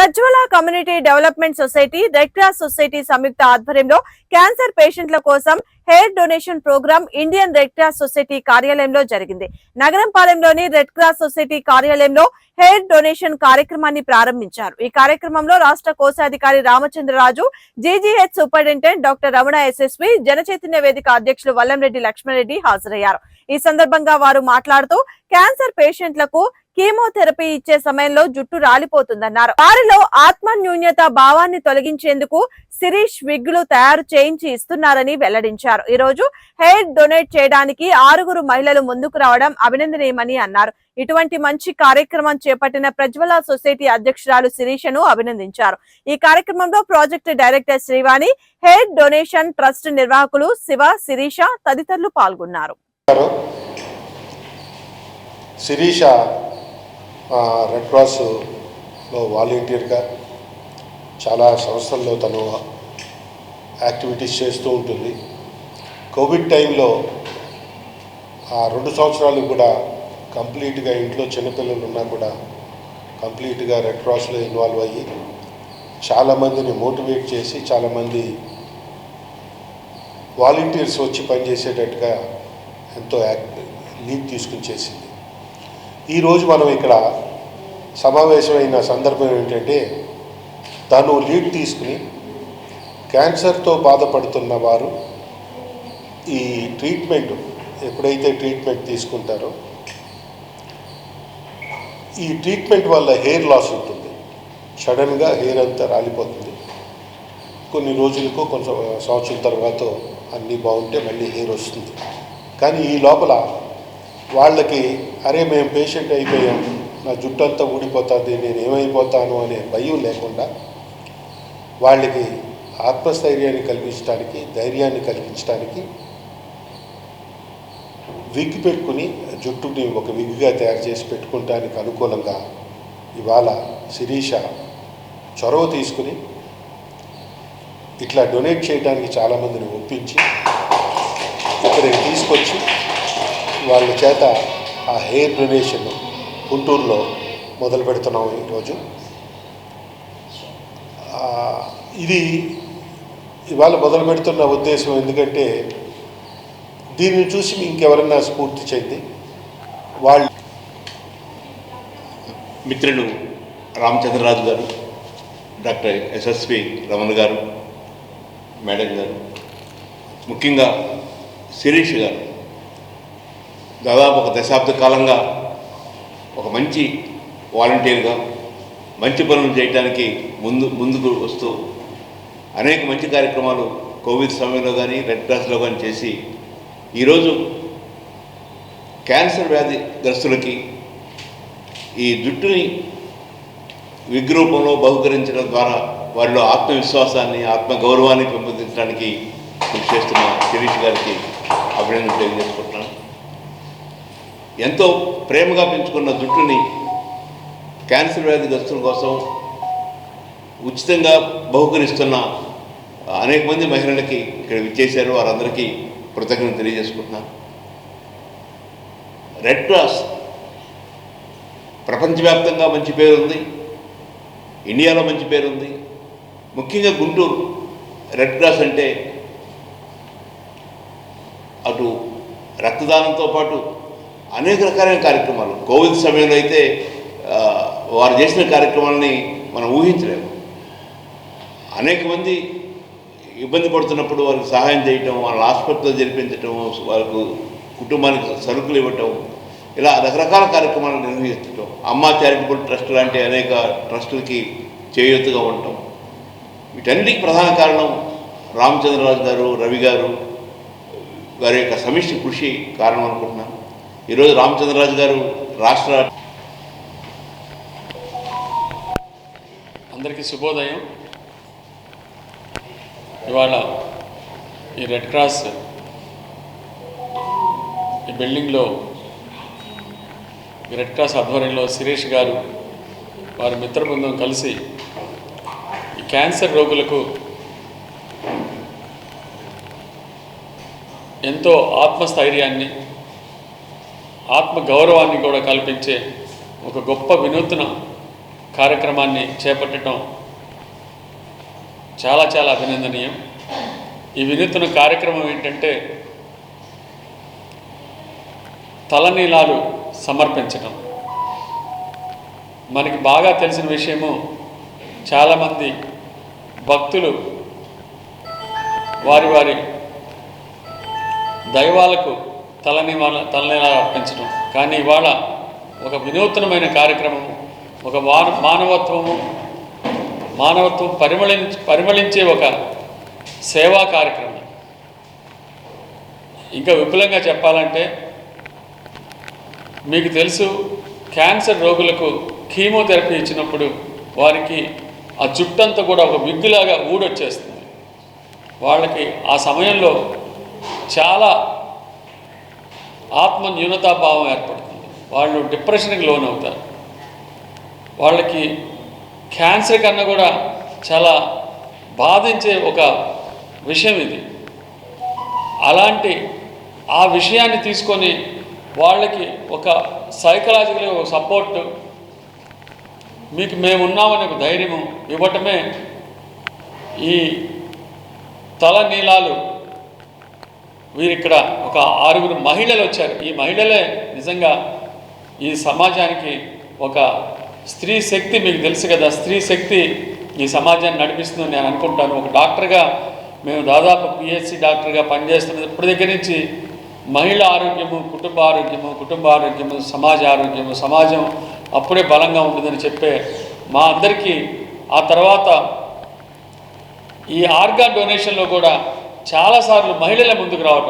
Prajwala community development society red cross society సంయుక్త ఆధ్వర్యంలో cancer పేషెంట్ల కోసం hair donation programme Indian red cross society కార్యాలయంలో జరిగింది. నగరంపాలెంలోని రెడ్ క్రాస్ సొసైటీ కార్యాలయంలో హెయిర్ డొనేషన్ కార్యక్రమాన్ని ప్రారంభించారు. ఈ కార్యక్రమంలో రాష్ట్ర కోశాధికారి Ramachandraraju GGH superintendent doctor Ramana SSV Janachaitanya Vedika అధ్యక్షులు వల్లంరెడ్డి లక్ష్మణరెడ్డి హాజరయ్యారు. ఈ సందర్భంగా వారు మాట్లాడుతూ క్యాన్సర్ పేషెంట్లకు కీమోథెరపీ ఇచ్చే సమయంలో జుట్టు రాలిపోతుందన్నారు. వారిలో ఆత్మన్యూన్యత భావాన్ని తొలగించేందుకు శిరీష్ విగ్గులు తయారు చేయించి ఇస్తున్నారని వెల్లడించారు. ఈ రోజు హెయిర్ డొనేట్ చేయడానికి ఆరుగురు మహిళలు ముందుకు రావడం అభినందనీయమని అన్నారు. ఇటువంటి మంచి కార్యక్రమం చేపట్టిన ప్రజ్వల సొసైటీ అధ్యక్షురాలు శిరీషను అభినందించారు. ఈ కార్యక్రమంలో project director Srivani hair donation trust నిర్వాహకులు శివ శిరీష తదితరులు పాల్గొన్నారు. శిరీష రెడ్ క్రాస్లో వాలంటీర్గా చాలా సంస్థల్లో తను యాక్టివిటీస్ చేస్తూ ఉంటుంది. కోవిడ్ టైంలో ఆ రెండు సంవత్సరాలు కూడా కంప్లీట్గా ఇంట్లో చిన్నపిల్లలు ఉన్నా కూడా కంప్లీట్గా రెడ్ క్రాస్లో ఇన్వాల్వ్ అయ్యి చాలామందిని మోటివేట్ చేసి చాలామంది వాలంటీర్స్ వచ్చి పనిచేసేటట్టుగా ఎంతో యాక్ట్ లీడ్ తీసుకుని చేసింది. ఈరోజు మనం ఇక్కడ సమావేశమైన సందర్భం ఏంటంటే తను లీడ్ తీసుకుని క్యాన్సర్తో బాధపడుతున్న వారు ఈ ట్రీట్మెంట్ ఎప్పుడైతే ట్రీట్మెంట్ తీసుకుంటారో ఈ ట్రీట్మెంట్ వల్ల హెయిర్ లాస్ ఉంటుంది. సడన్గా హెయిర్ అంతా రాలిపోతుంది. కొన్ని రోజులకు కొంచెం సంవత్సరం తర్వాత అన్నీ బాగుంటే మళ్ళీ హెయిర్ వస్తుంది. కానీ ఈ లోపల వాళ్ళకి అరే మేము పేషెంట్ అయిపోయాం. నా జుట్టు అంతా ఊడిపోతుంది నేను ఏమైపోతాను అనే భయం లేకుండా వాళ్ళకి ఆత్మస్థైర్యాన్ని కలిగించడానికి ధైర్యాన్ని కలిగించడానికి విగ్ పెట్టుకుని జుట్టుని ఒక విగ్గా తయారు చేసి పెట్టుకోవడానికి అనుకూలంగా ఇవాళ శిరీష చొరవ తీసుకుని ఇట్లా డొనేట్ చేయడానికి చాలామందిని ఒప్పించి ఇక్కడికి తీసుకొచ్చి వాళ్ళ చేత ఆ హెయిర్ డొనేషన్ గుంటూరులో మొదలు పెడుతున్నాం ఈరోజు. ఇది ఇవాళ మొదలు పెడుతున్న ఉద్దేశం ఎందుకంటే దీన్ని చూసి ఇంకెవరన్నా స్ఫూర్తి చెంది వాళ్ళు మిత్రులు రామచంద్రరాజు గారు డాక్టర్ ఎస్ఎస్పి రమణ గారు మేడం గారు ముఖ్యంగా శిరీష్ గారు దాదాపు ఒక దశాబ్ద కాలంగా ఒక మంచి వాలంటీర్గా మంచి పనులు చేయడానికి ముందు ముందుకు వస్తూ అనేక మంచి కార్యక్రమాలు కోవిడ్ సమయంలో కానీ రెడ్ క్రాస్లో కానీ చేసి ఈరోజు క్యాన్సర్ వ్యాధి గ్రస్తులకి ఈ జుట్టుని విగ్రూపంలో బహుకరించడం ద్వారా వారిలో ఆత్మవిశ్వాసాన్ని ఆత్మగౌరవాన్ని పెంపొందించడానికి కృషి చేస్తున్న శిరీష్ గారికి అభినందన తెలియజేసుకుంటున్నాను. ఎంతో ప్రేమగా పెంచుకున్న జుట్టుని క్యాన్సర్ వ్యాధిగ్రస్తుల కోసం ఉచితంగా బహుకరిస్తున్న అనేక మంది మహిళలకి ఇక్కడ విచ్చేశారు. వారందరికీ కృతజ్ఞత తెలియజేసుకుంటున్నాను. రెడ్ క్రాస్ ప్రపంచవ్యాప్తంగా మంచి పేరు ఉంది ఇండియాలో మంచి పేరు ఉంది ముఖ్యంగా గుంటూరు రెడ్ క్రాస్ అంటే అటు రక్తదానంతో పాటు అనేక రకాలైన కార్యక్రమాలు. కోవిడ్ సమయంలో అయితే వారు చేసిన కార్యక్రమాలని మనం ఊహించలేము. అనేక మంది ఇబ్బంది పడుతున్నప్పుడు వారికి సహాయం చేయటం వాళ్ళ ఆసుపత్రిలో జరిపించటం వారికి కుటుంబానికి సరుకులు ఇవ్వటం ఇలా రకరకాల కార్యక్రమాలు నిర్వహించటం అమ్మ చారిటబుల్ ట్రస్ట్ లాంటి అనేక ట్రస్టులకి చేయూతగా ఉండటం వీటన్నిటికి ప్రధాన కారణం రామచంద్రరాజు గారు రవి గారు వారి యొక్క సమిష్టి కృషి కారణం అనుకుంటున్నాను. ఈరోజు రామచంద్రరాజు గారు రాష్ట్ర అందరికీ శుభోదయం. ఇవాళ ఈ రెడ్ క్రాస్ ఈ బిల్డింగ్లో ఈ రెడ్ క్రాస్ ఆధ్వర్యంలో శిరీష్ గారు వారి మిత్ర బృందం కలిసి ఈ క్యాన్సర్ రోగులకు ఎంతో ఆత్మస్థైర్యాన్ని ఆత్మ గౌరవాన్ని కూడా కల్పించే ఒక గొప్ప వినూత్న కార్యక్రమాన్ని చేపట్టడం చాలా చాలా అభినందనీయం. ఈ వినూత్న కార్యక్రమం ఏంటంటే తలనీలాలు సమర్పించడం మనకి బాగా తెలిసిన విషయము చాలామంది భక్తులు వారి వారి దైవాలకు తలని వాళ్ళ తలనేలా అర్పించడం. కానీ ఇవాళ ఒక వినూత్నమైన కార్యక్రమం ఒక మాన మానవత్వము మానవత్వం పరిమళి పరిమళించే ఒక సేవా కార్యక్రమం. ఇంకా విపులంగా చెప్పాలంటే మీకు తెలుసు క్యాన్సర్ రోగులకు కీమోథెరపీ ఇచ్చినప్పుడు వారికి ఆ జుట్టంతా కూడా ఒక విగ్గులాగా ఊడొచ్చేస్తుంది. వాళ్ళకి ఆ సమయంలో చాలా ఆత్మ న్యూనతాభావం ఏర్పడుతుంది. వాళ్ళు డిప్రెషన్కి లోన్ అవుతారు. వాళ్ళకి క్యాన్సర్ కన్నా కూడా చాలా బాధించే ఒక విషయం ఇది. అలాంటి ఆ విషయాన్ని తీసుకొని వాళ్ళకి ఒక సైకలాజికల్ ఒక సపోర్ట్ మీకు మేమున్నామని ఒక ధైర్యము ఇవ్వటమే ఈ తల నీలాలు వీరిక్కడ ఒక ఆరుగురు మహిళలు వచ్చారు. ఈ మహిళలే నిజంగా ఈ సమాజానికి ఒక స్త్రీ శక్తి మీకు తెలుసు కదా. స్త్రీ శక్తి ఈ సమాజాన్ని నడిపిస్తుందని నేను అనుకుంటాను. ఒక డాక్టర్గా మేము దాదాపు పిహెచ్సి డాక్టర్గా పనిచేస్తున్నది ఇప్పటి దగ్గర నుంచి మహిళ ఆరోగ్యము కుటుంబ ఆరోగ్యము కుటుంబ ఆరోగ్యము సమాజ ఆరోగ్యము సమాజం అప్పుడే బలంగా ఉంటుందని చెప్పే మా అందరికీ ఆ తర్వాత ఈ ఆర్గాన్ డొనేషన్లో కూడా చాలాసార్లు మహిళల ముందుకు రావటం.